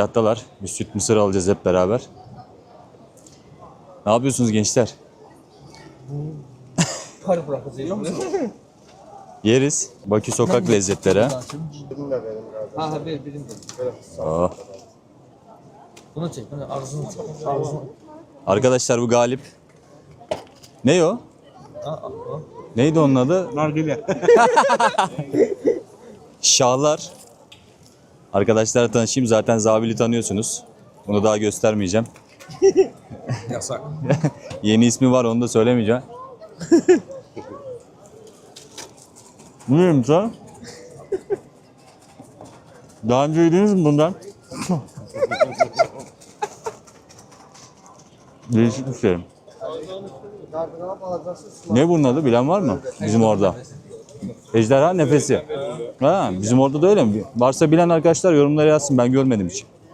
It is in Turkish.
Hayattalar. Bir süt mısır alacağız hep beraber. Ne yapıyorsunuz gençler? Kar bırakacağız. Yeriz. Bakü sokak lezzetleri. ha. Ha ha ver birim de. Oh. Bunu çek. Bunu ağzını çek. Ağzını. Arkadaşlar bu galip. Ne o? Ha, ha, ha. Neydi onun adı? Nargile. Şahlar. Arkadaşlarla tanışayım. Zaten Zabil'i tanıyorsunuz. Bunu daha göstermeyeceğim. Yasak. Yeni ismi var onu da söylemeyeceğim. Bu neymiş ha? Daha önce yediniz mi bundan? Değişik bir şey. Ne bunun adı bilen var mı? Bizim orada. Ejderha nefesi. Ha, bizim orada da öyle mi? Varsa bilen arkadaşlar yorumlara yazsın ben görmedim hiç.